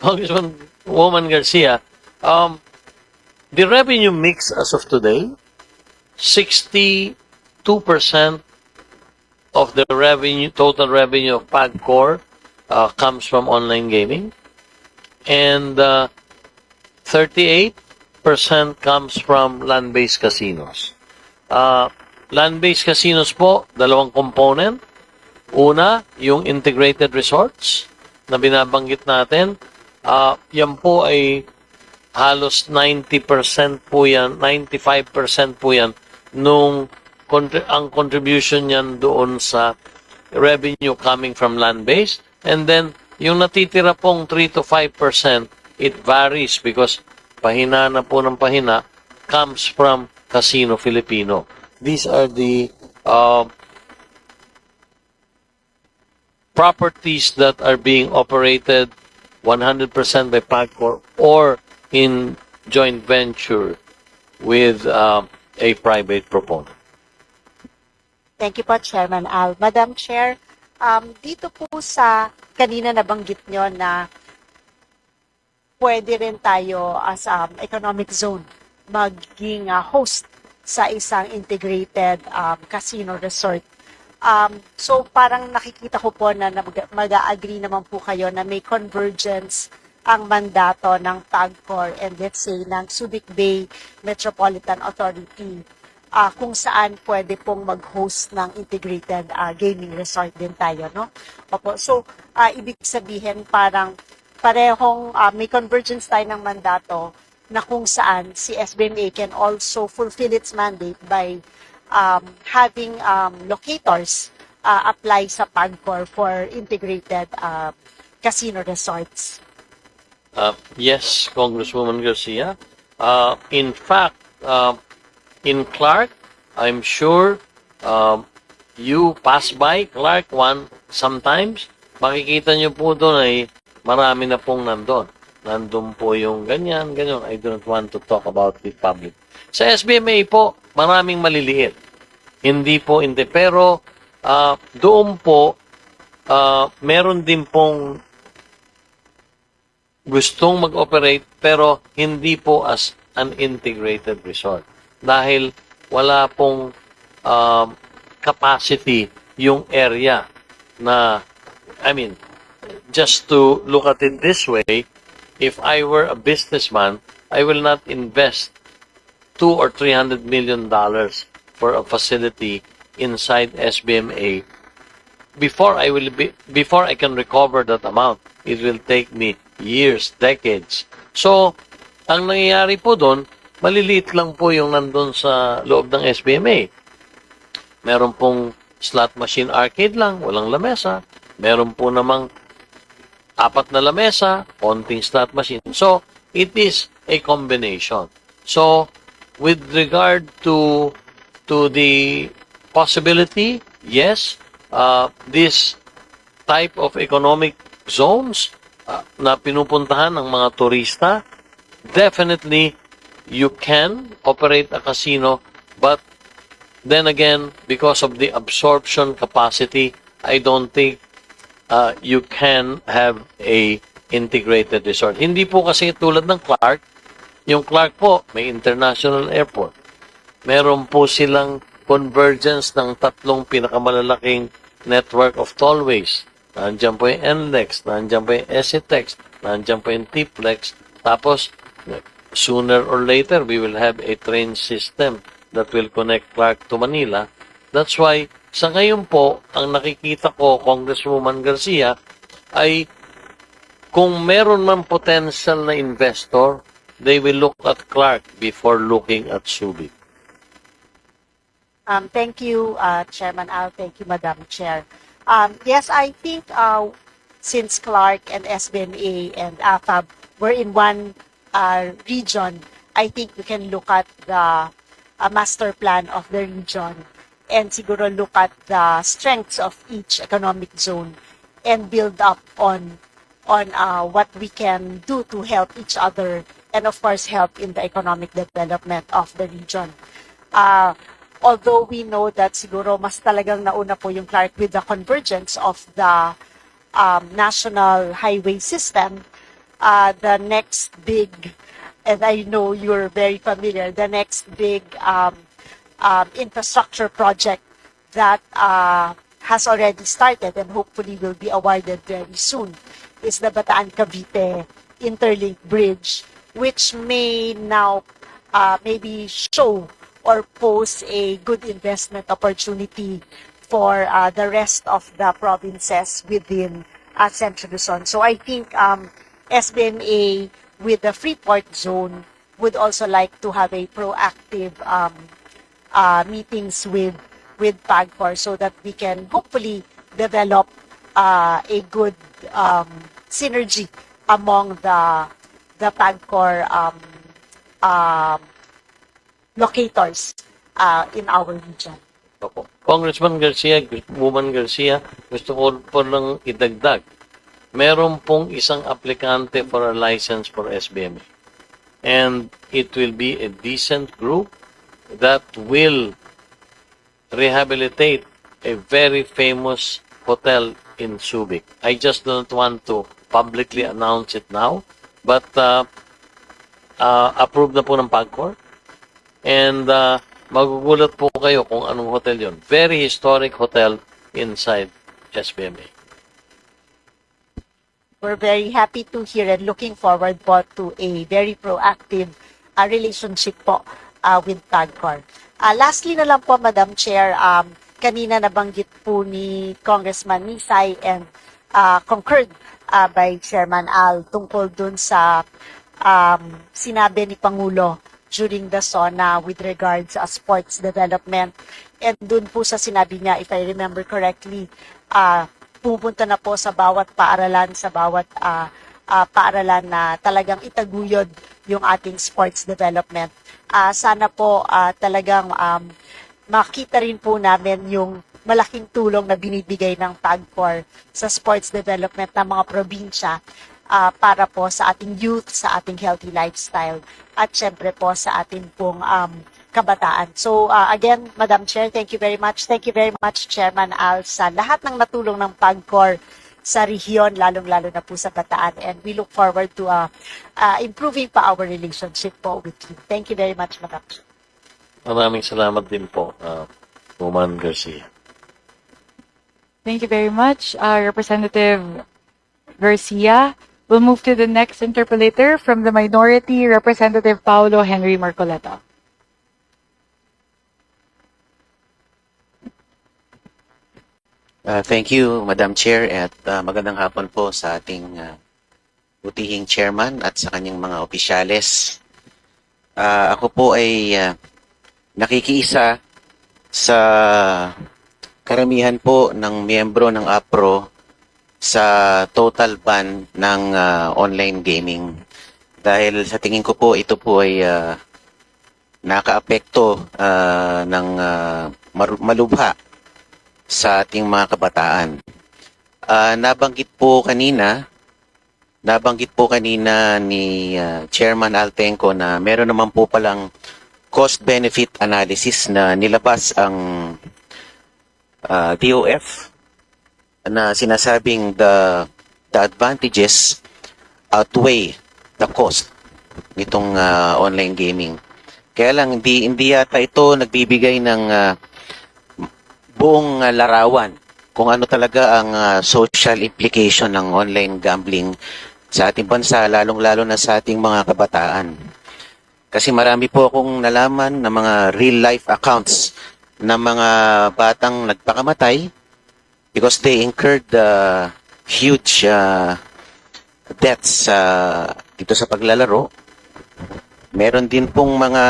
Congressman Woman Garcia, um, the revenue mix as of today, 62% of the revenue, total revenue of PAGCOR uh, comes from online gaming. And uh, 38% comes from land-based casinos. Uh, land-based casinos po, dalawang component. Una, yung integrated resorts na binabanggit natin. Ah, yan po ay halos 90% po yan, 95% po yan nung ang contribution niyan doon sa revenue coming from land-based. And then, yung natitira pong 3 to 5%, it varies because pahina na po ng pahina comes from Casino Filipino. These are the uh, properties that are being operated 100% by PAGCOR or in joint venture with uh, a private proponent. Thank you po, Chairman Al. Madam Chair, um, dito po sa kanina nabanggit nyo na pwede rin tayo as um, economic zone maging uh, host sa isang integrated um, casino resort. Um, so parang nakikita ko po na mag- mag-agree naman po kayo na may convergence ang mandato ng PAGCOR and let's say ng Subic Bay Metropolitan Authority ah, kung saan pwede pong mag-host ng integrated ah, gaming resort din tayo, no? Opo. So, ah, ibig sabihin parang parehong ah, may convergence tayo ng mandato na kung saan si SBMA can also fulfill its mandate by um, having um, locators ah, apply sa PAGCOR for integrated ah, casino resorts. Uh, yes, Congresswoman Garcia. Uh, in fact, uh, in Clark, I'm sure um, you pass by Clark one sometimes, makikita niyo po doon ay marami na pong nandun. Nandun po yung ganyan, ganyan. I do not want to talk about it public. Sa SBMA po, maraming maliliit. Hindi po, hindi. Pero uh, doon po, uh, meron din pong gustong mag-operate pero hindi po as an integrated resort dahil wala pong um, capacity yung area na I mean just to look at it this way if I were a businessman I will not invest two or three hundred million dollars for a facility inside SBMA before I will be before I can recover that amount, it will take me years, decades. So, ang nangyayari po doon, maliliit lang po yung nandun sa loob ng SBMA. Meron pong slot machine arcade lang, walang lamesa. Meron po namang apat na lamesa, konting slot machine. So, it is a combination. So, with regard to to the possibility, yes, uh, this type of economic zones uh, na pinupuntahan ng mga turista, definitely you can operate a casino, but then again, because of the absorption capacity, I don't think uh, you can have a integrated resort. Hindi po kasi tulad ng Clark, yung Clark po, may international airport. Meron po silang convergence ng tatlong pinakamalalaking network of tollways. Nandiyan po yung NLEX, nandiyan po yung SETEX, nandiyan po yung TPLEX. Tapos, sooner or later, we will have a train system that will connect Clark to Manila. That's why, sa ngayon po, ang nakikita ko, Congresswoman Garcia, ay kung meron man potential na investor, they will look at Clark before looking at Subic. Um, thank you, uh, Chairman Al. Thank you, Madam Chair. Um, yes, I think uh, since Clark and SBMA and AFAB were in one uh, region, I think we can look at the uh, master plan of the region and siguro look at the strengths of each economic zone and build up on on uh, what we can do to help each other and of course help in the economic development of the region. Uh, although we know that siguro mas talagang nauna po yung Clark with the convergence of the um, national highway system, uh, the next big, and I know you're very familiar, the next big um, um, infrastructure project that uh, has already started and hopefully will be awarded very soon is the Bataan Cavite Interlink Bridge, which may now uh, maybe show or pose a good investment opportunity for uh, the rest of the provinces within uh, Central Luzon. So I think um, SBMA with the Freeport zone would also like to have a proactive um, uh, meetings with with PAGCOR so that we can hopefully develop uh, a good um, synergy among the the PAGCOR um, um, locators uh, in our region. Opo. Congressman Garcia, Woman Garcia, gusto ko po lang idagdag. Meron pong isang aplikante for a license for SBMA. And it will be a decent group that will rehabilitate a very famous hotel in Subic. I just don't want to publicly announce it now, but uh, uh, approved na po ng PAGCOR. And uh, magugulat po kayo kung anong hotel yon. Very historic hotel inside SBMA. We're very happy to hear and looking forward po to a very proactive uh, relationship po uh, with PAGCOR. Uh, lastly na lang po, Madam Chair, um, kanina nabanggit po ni Congressman Nisay and uh, concurred uh, by Chairman Al tungkol dun sa um, sinabi ni Pangulo during the SONA with regards sa sports development. And dun po sa sinabi niya, if I remember correctly, uh, pupunta na po sa bawat paaralan, sa bawat ah, ah, paaralan na talagang itaguyod yung ating sports development. Ah, sana po ah, talagang um, makita rin po namin yung malaking tulong na binibigay ng PAGCOR sa sports development ng mga probinsya ah, para po sa ating youth, sa ating healthy lifestyle, at syempre po sa ating pong um, kabataan. So ah, again, Madam Chair, thank you very much. Thank you very much, Chairman Al, sa lahat ng natulong ng PAGCOR sa rehiyon, lalong-lalo na po sa Bataan. And we look forward to ah, ah, improving pa our relationship po with you. Thank you very much, Madam Chair. Maraming salamat din po, uh, Woman Garcia. Thank you very much, uh, Representative Garcia. We'll move to the next interpolator from the minority, Representative Paulo Henry Marcoleta. Uh, thank you, Madam Chair, at uh, magandang hapon po sa ating uh, butihing chairman at sa kanyang mga opisyales. Uh, ako po ay uh, nakikiisa sa karamihan po ng miyembro ng APRO sa total ban ng uh, online gaming. Dahil sa tingin ko po, ito po ay uh, nakaapekto uh, ng uh, malubha sa ating mga kabataan. Ah, nabanggit po kanina, nabanggit po kanina ni ah, Chairman Altenco na meron naman po palang cost-benefit analysis na nilabas ang ah, DOF na sinasabing the, the advantages outweigh the cost nitong ah, online gaming. Kaya lang hindi hindi yata ito nagbibigay ng ah, buong uh, larawan kung ano talaga ang uh, social implication ng online gambling sa ating bansa, lalong-lalo na sa ating mga kabataan. Kasi marami po akong nalaman ng mga real-life accounts ng mga batang nagpakamatay because they incurred uh, huge uh, debts uh, dito sa paglalaro. Meron din pong mga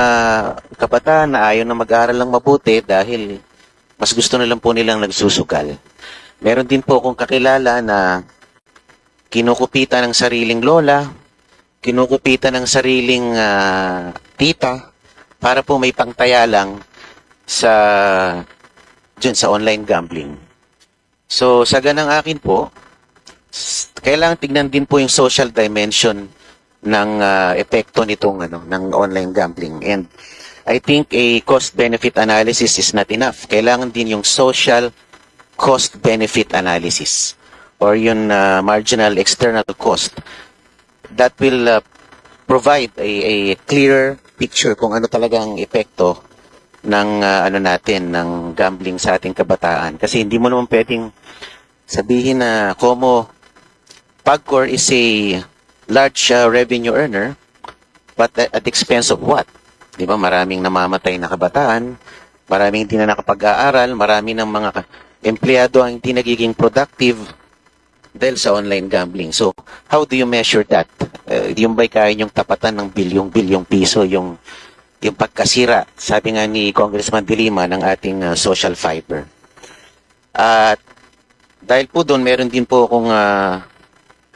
kabataan na ayaw na mag-aaral lang mabuti dahil mas gusto na lang po nilang nagsusugal. Meron din po akong kakilala na kinukupitan ng sariling lola, kinukupitan ng sariling ah, tita para po may pangtaya lang sa dyan sa online gambling. So sa ganang akin po, kailangan tignan din po yung social dimension ng ah, epekto nitong ano ng online gambling and I think a cost-benefit analysis is not enough. Kailangan din yung social cost-benefit analysis or yung uh, marginal external cost. that will uh, provide a, a clear picture kung ano talagang epekto ng uh, ano natin ng gambling sa ating kabataan kasi hindi mo naman pwedeng sabihin na como Pagcor is a large uh, revenue earner but at, expense of what? 'Di ba? Maraming namamatay na kabataan, maraming hindi na nakapag-aaral, marami ng mga empleyado ang hindi nagiging productive dahil sa online gambling. So, how do you measure that? Uh, yung ba'y kaya yung tapatan ng bilyong-bilyong piso yung yung pagkasira, sabi nga ni Congressman De Lima ng ating uh, social fiber. At dahil po doon, meron din po akong uh,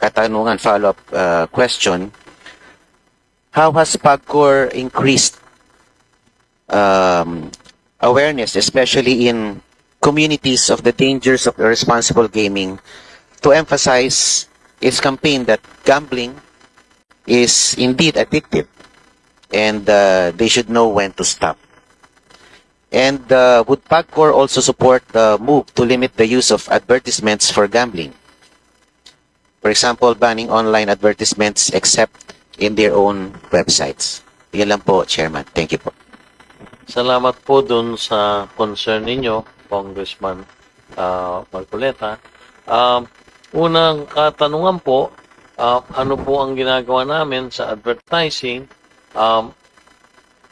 katanungan, follow-up uh, question. How has PAGCOR increased um, awareness, especially in communities of the dangers of irresponsible gaming, to emphasize its campaign that gambling is indeed addictive and uh, they should know when to stop. And uh, would PAGCOR also support the move to limit the use of advertisements for gambling? For example, banning online advertisements except in their own websites. Yan lang po, Chairman. Thank you po. Salamat po dun sa concern ninyo, Congressman uh, Marcoleta. Um, unang katanungan po, uh, ano po ang ginagawa namin sa advertising? Um,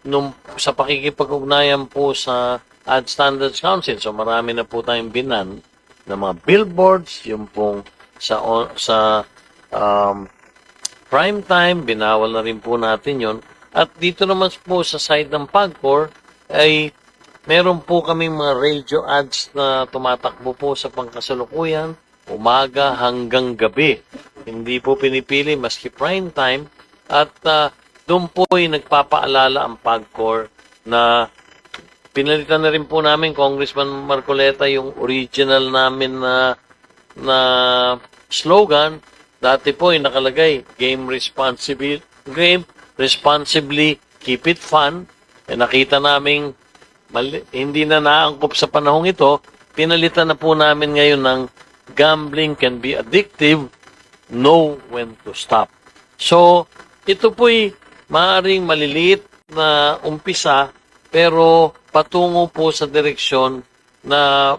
nung, sa pakikipag-ugnayan po sa Ad Standards Council, so marami na po tayong binan ng mga billboards, yung pong sa, sa um, prime time, binawal na rin po natin yon At dito naman po sa side ng PAGCOR ay meron po kaming mga radio ads na tumatakbo po sa pangkasalukuyan, umaga hanggang gabi. Hindi po pinipili maski prime time at ah, doon po ay nagpapaalala ang PAGCOR na pinalitan na rin po namin Congressman Marcoleta yung original namin na na slogan. Dati po ay nakalagay game responsibly game responsibly keep it fun. Eh, nakita namin mali, hindi na naangkop sa panahong ito. Pinalitan na po namin ngayon ng gambling can be addictive know when to stop. So ito po'y maaaring maliliit na umpisa pero patungo po sa direksyon na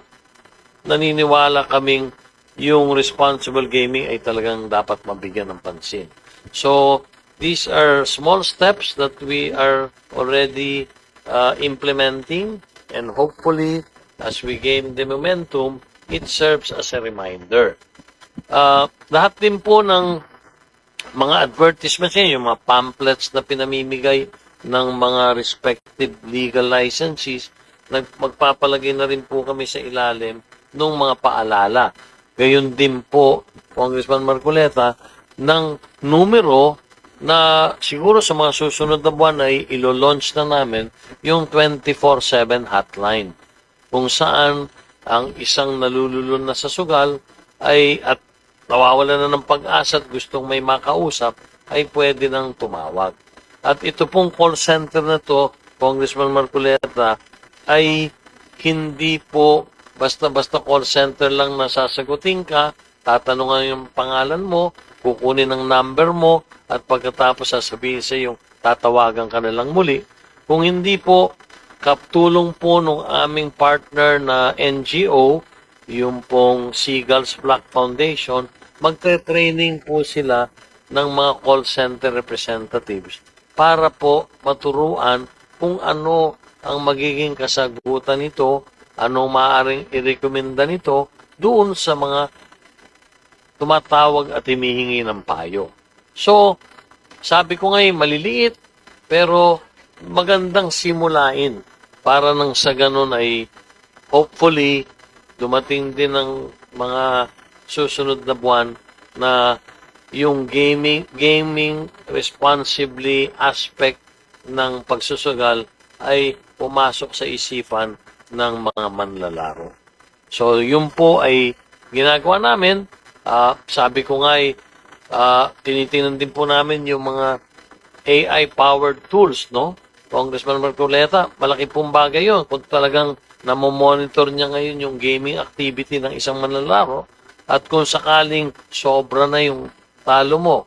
naniniwala kaming yung responsible gaming ay talagang dapat mabigyan ng pansin. So, these are small steps that we are already uh, implementing and hopefully as we gain the momentum, it serves as a reminder. Uh, lahat din po ng mga advertisements yan, yung mga pamphlets na pinamimigay ng mga respective legal licenses, magpapalagay na rin po kami sa ilalim ng mga paalala. Gayon din po, Congressman Marcoleta, ng numero na siguro sa mga susunod na buwan ay ilo-launch na namin yung 24-7 hotline kung saan ang isang nalululun na sa sugal ay at nawawala na ng pag-asa at gustong may makausap ay pwede nang tumawag. At ito pong call center na to, Congressman Marcoleta, ay hindi po basta-basta call center lang na sasagutin ka, tatanungan yung pangalan mo, kukunin ang number mo, at pagkatapos sasabihin sa yung tatawagan ka na lang muli. Kung hindi po, kaptulong po ng aming partner na NGO, yung pong Seagulls Black Foundation, magte-training po sila ng mga call center representatives para po maturuan kung ano ang magiging kasagutan nito, anong maaaring irekomenda nito doon sa mga tumatawag at hinihingi ng payo. So, sabi ko ngayon, maliliit, pero magandang simulain para nang sa ganun ay hopefully dumating din ng mga susunod na buwan na yung gaming gaming responsibly aspect ng pagsusugal ay pumasok sa isipan ng mga manlalaro. So, yun po ay ginagawa namin. Ah, sabi ko nga ay ah, tinitingnan din po namin yung mga AI-powered tools, no? Congressman Marcoleta, malaki pong bagay yun. Kung talagang namomonitor niya ngayon yung gaming activity ng isang manlalaro at kung sakaling sobra na yung talo mo,